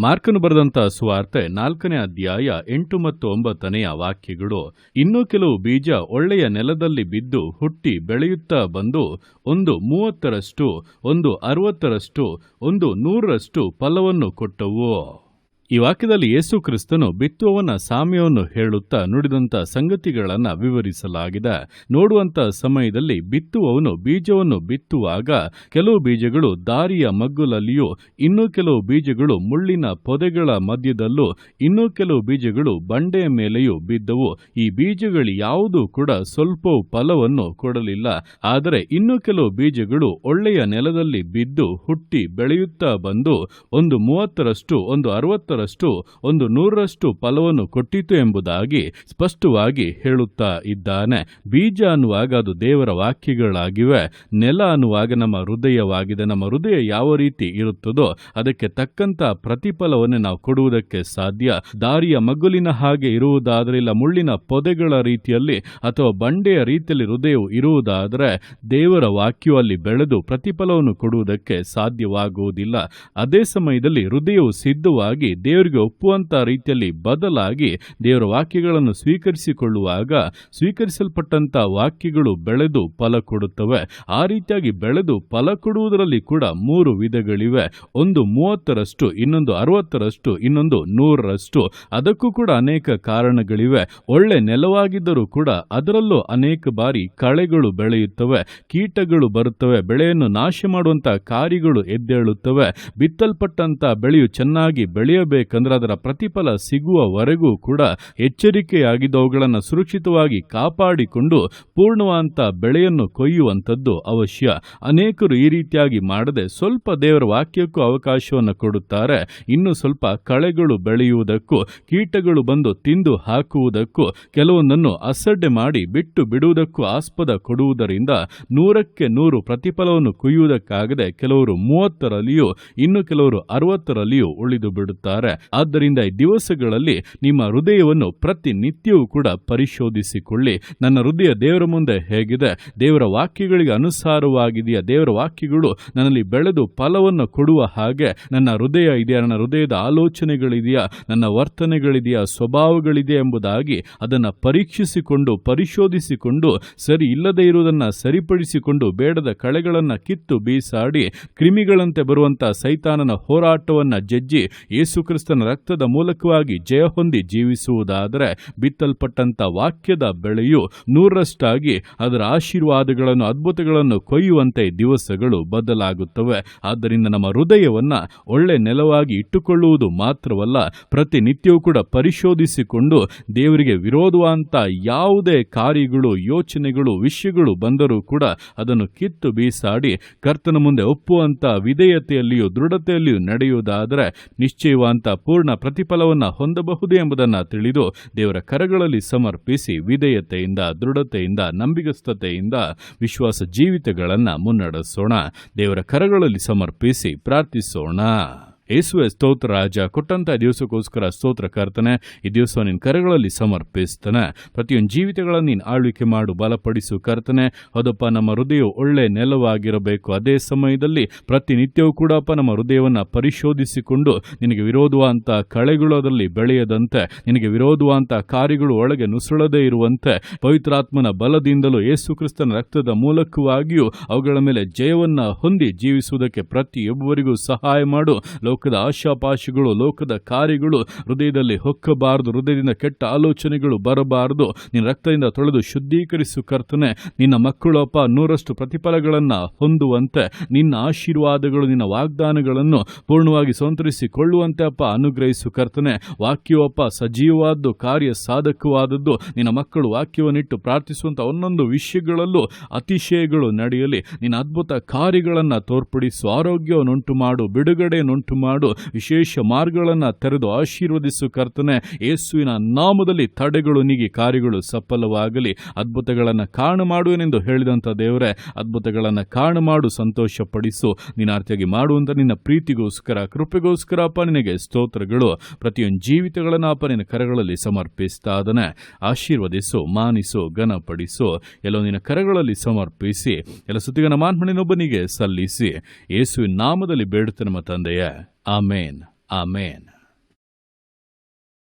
ಮಾರ್ಕನು ಬರೆದಂಥ ಸುವಾರ್ತೆ ನಾಲ್ಕನೇ ಅಧ್ಯಾಯ ಎಂಟು ಮತ್ತು ಒಂಬತ್ತನೆಯ ವಾಕ್ಯಗಳು, ಇನ್ನೂ ಕೆಲವು ಬೀಜ ಒಳ್ಳೆಯ ನೆಲದಲ್ಲಿ ಬಿದ್ದು ಹುಟ್ಟಿ ಬೆಳೆಯುತ್ತಾ ಬಂದು ಒಂದು ಮೂವತ್ತರಷ್ಟು, ಒಂದು ಅರವತ್ತರಷ್ಟು, ಒಂದು ನೂರರಷ್ಟು ಫಲವನ್ನು ಕೊಟ್ಟವು. ಈ ವಾಕ್ಯದಲ್ಲಿ ಯೇಸು ಕ್ರಿಸ್ತನು ಬಿತ್ತುವವನ ಸಾಮ್ಯವನ್ನು ಹೇಳುತ್ತಾ ನುಡಿದಂತ ಸಂಗತಿಗಳನ್ನು ವಿವರಿಸಲಾಗಿದೆ. ನೋಡುವಂತ ಸಮಯದಲ್ಲಿ ಬಿತ್ತುವವನು ಬೀಜವನ್ನು ಬಿತ್ತುವಾಗ ಕೆಲವು ಬೀಜಗಳು ದಾರಿಯ ಮಗ್ಗುಲಲ್ಲಿಯೂ, ಇನ್ನೂ ಕೆಲವು ಬೀಜಗಳು ಮುಳ್ಳಿನ ಪೊದೆಗಳ ಮಧ್ಯದಲ್ಲೂ, ಇನ್ನೂ ಕೆಲವು ಬೀಜಗಳು ಬಂಡೆಯ ಮೇಲೆಯೂ ಬಿದ್ದವು. ಈ ಬೀಜಗಳು ಯಾವುದೂ ಕೂಡ ಸ್ವಲ್ಪ ಫಲವನ್ನು ಕೊಡಲಿಲ್ಲ. ಆದರೆ ಇನ್ನೂ ಕೆಲವು ಬೀಜಗಳು ಒಳ್ಳೆಯ ನೆಲದಲ್ಲಿ ಬಿದ್ದು ಹುಟ್ಟಿ ಬೆಳೆಯುತ್ತಾ ಬಂದು ಒಂದು ಮೂವತ್ತರಷ್ಟು, ಒಂದು ಅರವತ್ತರ ಒಂದು ನೂರರಷ್ಟು ಫಲವನ್ನು ಕೊಟ್ಟಿತು ಎಂಬುದಾಗಿ ಸ್ಪಷ್ಟವಾಗಿ ಹೇಳುತ್ತಾ ಇದ್ದಾನೆ. ಬೀಜ ಅನ್ನುವಾಗ ಅದು ದೇವರ ವಾಕ್ಯಗಳಾಗಿವೆ. ನೆಲ ಅನ್ನುವಾಗ ನಮ್ಮ ಹೃದಯವಾಗಿದೆ. ನಮ್ಮ ಹೃದಯ ಯಾವ ರೀತಿ ಇರುತ್ತದೋ ಅದಕ್ಕೆ ತಕ್ಕಂತ ಪ್ರತಿಫಲವನ್ನು ನಾವು ಕೊಡುವುದಕ್ಕೆ ಸಾಧ್ಯ. ದಾರಿಯ ಮಗುಲಿನ ಹಾಗೆ ಇರುವುದಾದರೆ, ಇಲ್ಲ ಮುಳ್ಳಿನ ಪೊದೆಗಳ ರೀತಿಯಲ್ಲಿ ಅಥವಾ ಬಂಡೆಯ ರೀತಿಯಲ್ಲಿ ಹೃದಯವು ಇರುವುದಾದರೆ ದೇವರ ವಾಕ್ಯವು ಅಲ್ಲಿ ಬೆಳೆದು ಪ್ರತಿಫಲವನ್ನು ಕೊಡುವುದಕ್ಕೆ ಸಾಧ್ಯವಾಗುವುದಿಲ್ಲ. ಅದೇ ಸಮಯದಲ್ಲಿ ಹೃದಯವು ಸಿದ್ಧವಾಗಿ ದೇವರಿಗೆ ಒಪ್ಪುವಂಥ ರೀತಿಯಲ್ಲಿ ಬದಲಾಗಿ ದೇವರ ವಾಕ್ಯಗಳನ್ನು ಸ್ವೀಕರಿಸಿಕೊಳ್ಳುವಾಗ ಸ್ವೀಕರಿಸಲ್ಪಟ್ಟಂತ ವಾಕ್ಯಗಳು ಬೆಳೆದು ಫಲ ಕೊಡುತ್ತವೆ. ಆ ರೀತಿಯಾಗಿ ಬೆಳೆದು ಫಲ ಕೊಡುವುದರಲ್ಲಿ ಕೂಡ ಮೂರು ವಿಧಗಳಿವೆ. ಒಂದು ಮೂವತ್ತರಷ್ಟು, ಇನ್ನೊಂದು ಅರವತ್ತರಷ್ಟು, ಇನ್ನೊಂದು ನೂರರಷ್ಟು. ಅದಕ್ಕೂ ಕೂಡ ಅನೇಕ ಕಾರಣಗಳಿವೆ. ಒಳ್ಳೆ ನೆಲವಾಗಿದ್ದರೂ ಕೂಡ ಅದರಲ್ಲೂ ಅನೇಕ ಬಾರಿ ಕಳೆಗಳು ಬೆಳೆಯುತ್ತವೆ. ಕೀಟಗಳು ಬರುತ್ತವೆ. ಬೆಳೆಯನ್ನು ನಾಶ ಮಾಡುವಂತಹ ಕಾರ್ಯಗಳು ಎದ್ದೇಳುತ್ತವೆ. ಬಿತ್ತಲ್ಪಟ್ಟಂತ ಬೆಳೆಯು ಚೆನ್ನಾಗಿ ಬೆಳೆಯಬೇಕಂದ್ರೆ ಅದರ ಪ್ರತಿಫಲ ಸಿಗುವವರೆಗೂ ಕೂಡ ಎಚ್ಚರಿಕೆಯಾಗಿದ್ದವುಗಳನ್ನು ಸುರಕ್ಷಿತವಾಗಿ ಕಾಪಾಡಿಕೊಂಡು ಪೂರ್ಣವಂತ ಬೆಳೆಯನ್ನು ಕೊಯ್ಯುವಂಥದ್ದು ಅವಶ್ಯ. ಅನೇಕರು ಈ ರೀತಿಯಾಗಿ ಮಾಡದೆ ಸ್ವಲ್ಪ ದೇವರ ವಾಕ್ಯಕ್ಕೂ ಅವಕಾಶವನ್ನು ಕೊಡುತ್ತಾರೆ. ಇನ್ನು ಸ್ವಲ್ಪ ಕಳೆಗಳು ಬೆಳೆಯುವುದಕ್ಕೂ, ಕೀಟಗಳು ಬಂದು ತಿಂದು ಹಾಕುವುದಕ್ಕೂ, ಕೆಲವೊಂದನ್ನು ಅಸಡ್ಡೆ ಮಾಡಿ ಬಿಟ್ಟು ಬಿಡುವುದಕ್ಕೂ ಆಸ್ಪದ ಕೊಡುವುದರಿಂದ ನೂರಕ್ಕೆ ನೂರು ಪ್ರತಿಫಲವನ್ನು ಕೊಯ್ಯುವುದಕ್ಕಾಗದೆ ಕೆಲವರು ಮೂವತ್ತರಲ್ಲಿಯೂ, ಇನ್ನು ಕೆಲವರು ಅರವತ್ತರಲ್ಲಿಯೂ ಉಳಿದು ಬಿಡುತ್ತಾರೆ. ಆದ್ದರಿಂದ ಈ ದಿವಸಗಳಲ್ಲಿ ನಿಮ್ಮ ಹೃದಯವನ್ನು ಪ್ರತಿನಿತ್ಯವೂ ಕೂಡ ಪರಿಶೋಧಿಸಿಕೊಳ್ಳಿ. ನನ್ನ ಹೃದಯ ದೇವರ ಮುಂದೆ ಹೇಗಿದೆ. ದೇವರ ವಾಕ್ಯಗಳಿಗೆ ಅನುಸಾರವಾಗಿದೆಯಾ? ದೇವರ ವಾಕ್ಯಗಳು ನನ್ನಲ್ಲಿ ಬೆಳೆದು ಫಲವನ್ನು ಕೊಡುವ ಹಾಗೆ ನನ್ನ ಹೃದಯ ಇದೆಯಾ? ನನ್ನ ಹೃದಯದ ಆಲೋಚನೆಗಳಿದೆಯಾ? ನನ್ನ ವರ್ತನೆಗಳಿದೆಯಾ? ಸ್ವಭಾವಗಳಿದೆಯಾ ಎಂಬುದಾಗಿ ಅದನ್ನು ಪರೀಕ್ಷಿಸಿಕೊಂಡು, ಪರಿಶೋಧಿಸಿಕೊಂಡು, ಸರಿ ಇಲ್ಲದೇ ಇರುವುದನ್ನು ಸರಿಪಡಿಸಿಕೊಂಡು, ಬೇಡದ ಕಳೆಗಳನ್ನು ಕಿತ್ತು ಬೀಸಾಡಿ, ಕ್ರಿಮಿಗಳಂತೆ ಬರುವಂತಹ ಸೈತಾನನ ಹೋರಾಟವನ್ನ ಜಜ್ಜಿ ಯೇಸುಕ್ರಿಸ್ತನ ರಕ್ತದ ಮೂಲಕವಾಗಿ ಜಯ ಹೊಂದಿ ಜೀವಿಸುವುದಾದರೆ ಬಿತ್ತಲ್ಪಟ್ಟಂತ ವಾಕ್ಯದ ಬೆಳೆಯು ನೂರರಷ್ಟಾಗಿ ಅದರ ಆಶೀರ್ವಾದಗಳನ್ನು, ಅದ್ಭುತಗಳನ್ನು ಕೊಯ್ಯುವಂತೆ ದಿವಸಗಳು ಬದಲಾಗುತ್ತವೆ. ಆದ್ದರಿಂದ ನಮ್ಮ ಹೃದಯವನ್ನ ಒಳ್ಳೆ ನೆಲವಾಗಿ ಇಟ್ಟುಕೊಳ್ಳುವುದು ಮಾತ್ರವಲ್ಲ, ಪ್ರತಿನಿತ್ಯವೂ ಕೂಡ ಪರಿಶೋಧಿಸಿಕೊಂಡು ದೇವರಿಗೆ ವಿರೋಧವಂತ ಯಾವುದೇ ಕಾರ್ಯಗಳು, ಯೋಚನೆಗಳು, ವಿಷಯಗಳು ಬಂದರೂ ಕೂಡ ಅದನ್ನು ಕಿತ್ತು ಬೀಸಾಡಿ ಕರ್ತನ ಮುಂದೆ ಒಪ್ಪುವಂಥ ವಿಧೇಯತೆಯಲ್ಲಿಯೂ ದೃಢತೆಯಲ್ಲಿಯೂ ನಡೆಯುವುದಾದರೆ ನಿಶ್ಚಯವಂತ ಪೂರ್ಣ ಪ್ರತಿಫಲವನ್ನು ಹೊಂದಬಹುದು ಎಂಬುದನ್ನು ತಿಳಿದು ದೇವರ ಕರಗಳಲ್ಲಿ ಸಮರ್ಪಿಸಿ ವಿಧೇಯತೆಯಿಂದ, ದೃಢತೆಯಿಂದ, ನಂಬಿಗಸ್ತತೆಯಿಂದ ವಿಶ್ವಾಸ ಜೀವಿತಗಳನ್ನು ಮುನ್ನಡೆಸೋಣ. ದೇವರ ಕರಗಳಲ್ಲಿ ಸಮರ್ಪಿಸಿ ಪ್ರಾರ್ಥಿಸೋಣ. ಯೇಸುವೆ ಸ್ತೋತ್ರ, ರಾಜ. ಕೊಟ್ಟಂತಹ ದಿವಸಕ್ಕೋಸ್ಕರ ಸ್ತೋತ್ರ ಕರ್ತನೆ. ಈ ದಿವಸ ನಿನ್ನ ಕರೆಗಳಲ್ಲಿ ಸಮರ್ಪಿಸ್ತಾನೆ. ಪ್ರತಿಯೊಂದು ಜೀವಿತಗಳನ್ನು ನೀನು ಆಳ್ವಿಕೆ ಮಾಡು, ಬಲಪಡಿಸು ಕರ್ತನೆ. ಅದಪ್ಪ ನಮ್ಮ ಹೃದಯ ಒಳ್ಳೆ ನೆಲವಾಗಿರಬೇಕು. ಅದೇ ಸಮಯದಲ್ಲಿ ಪ್ರತಿನಿತ್ಯವೂ ಕೂಡಪ್ಪ ನಮ್ಮ ಹೃದಯವನ್ನು ಪರಿಶೋಧಿಸಿಕೊಂಡು ನಿನಗೆ ವಿರೋಧವಂತ ಕಳೆಗಳದಲ್ಲಿ ಬೆಳೆಯದಂತೆ, ನಿನಗೆ ವಿರೋಧವಂತ ಕಾರ್ಯಗಳು ಒಳಗೆ ನುಸುಳದೇ ಇರುವಂತೆ, ಪವಿತ್ರಾತ್ಮನ ಬಲದಿಂದಲೂ ಯೇಸು ಕ್ರಿಸ್ತನ ರಕ್ತದ ಮೂಲಕವಾಗಿಯೂ ಅವುಗಳ ಮೇಲೆ ಜಯವನ್ನು ಹೊಂದಿ ಜೀವಿಸುವುದಕ್ಕೆ ಪ್ರತಿಯೊಬ್ಬರಿಗೂ ಸಹಾಯ ಮಾಡು. ಲೋಕದ ಆಶಾಪಾಶಗಳು, ಲೋಕದ ಕಾರ್ಯಗಳು ಹೃದಯದಲ್ಲಿ ಹೊಕ್ಕಬಾರದು, ಹೃದಯದಿಂದ ಕೆಟ್ಟ ಆಲೋಚನೆಗಳು ಬರಬಾರದು. ನಿನ್ನ ರಕ್ತದಿಂದ ತೊಳೆದು ಶುದ್ಧೀಕರಿಸು ಕರ್ತನೆ. ನಿನ್ನ ಮಕ್ಕಳು ಅಪ್ಪ ನೂರಷ್ಟು ಪ್ರತಿಫಲಗಳನ್ನು ಹೊಂದುವಂತೆ, ನಿನ್ನ ಆಶೀರ್ವಾದಗಳು, ನಿನ್ನ ವಾಗ್ದಾನಗಳನ್ನು ಪೂರ್ಣವಾಗಿ ಸ್ವಂತರಿಸಿಕೊಳ್ಳುವಂತೆ ಅಪ್ಪ ಅನುಗ್ರಹಿಸು ಕರ್ತನೆ. ವಾಕ್ಯವಪ್ಪ ಸಜೀವವಾದ್ದು, ಕಾರ್ಯ ಸಾಧಕವಾದದ್ದು. ನಿನ್ನ ಮಕ್ಕಳು ವಾಕ್ಯವನ್ನಿಟ್ಟು ಪ್ರಾರ್ಥಿಸುವಂಥ ಒಂದೊಂದು ವಿಷಯಗಳಲ್ಲೂ ಅತಿಶಯಗಳು ನಡೆಯಲಿ. ನಿನ್ನ ಅದ್ಭುತ ಕಾರ್ಯಗಳನ್ನು ತೋರ್ಪಡಿಸು ಆರೋಗ್ಯವನ್ನುಂಟು ಮಾಡು ಬಿಡುಗಡೆಯನ್ನುಂಟು ಮಾಡು ವಿಶೇಷ ಮಾರ್ಗಗಳನ್ನು ತೆರೆದು ಆಶೀರ್ವದಿಸು ಕರ್ತನೆ. ಯೇಸುವಿನ ನಾಮದಲ್ಲಿ ತಡೆಗಳು ನೀಗಿ ಕಾರ್ಯಗಳು ಸಫಲವಾಗಲಿ. ಅದ್ಭುತಗಳನ್ನು ಕಾಣ ಮಾಡುವೆನೆಂದು ಹೇಳಿದಂಥ ದೇವರೇ, ಅದ್ಭುತಗಳನ್ನು ಕಾಣ ಮಾಡು ಸಂತೋಷ ಪಡಿಸು ನೀನು ಅರ್ಥಿಯಾಗಿ ಮಾಡುವಂಥ ನಿನ್ನ ಪ್ರೀತಿಗೋಸ್ಕರ, ಕೃಪೆಗೋಸ್ಕರ ಅಪ್ಪ ನಿನಗೆ ಸ್ತೋತ್ರಗಳು. ಪ್ರತಿಯೊಂದು ಜೀವಿತಗಳನ್ನು ಅಪ್ಪ ನಿನ್ನ ಕರಗಳಲ್ಲಿ ಸಮರ್ಪಿಸ್ತಾ ಅದನ್ನೇ ಆಶೀರ್ವದಿಸು, ಮಾನಿಸು, ಘನಪಡಿಸು. ಎಲ್ಲೋ ನಿನ್ನ ಕರಗಳಲ್ಲಿ ಸಮರ್ಪಿಸಿ, ಎಲ್ಲ ಸುತ್ತಿಗನ ಮಾನ್ಮಣಿನೊಬ್ಬನಿಗೆ ಸಲ್ಲಿಸಿ. ಯೇಸುವಿನ ನಾಮದಲ್ಲಿ ಬೇಡುತ್ತೆ ನಮ್ಮ ತಂದೆಯೇ. Amen. Amen.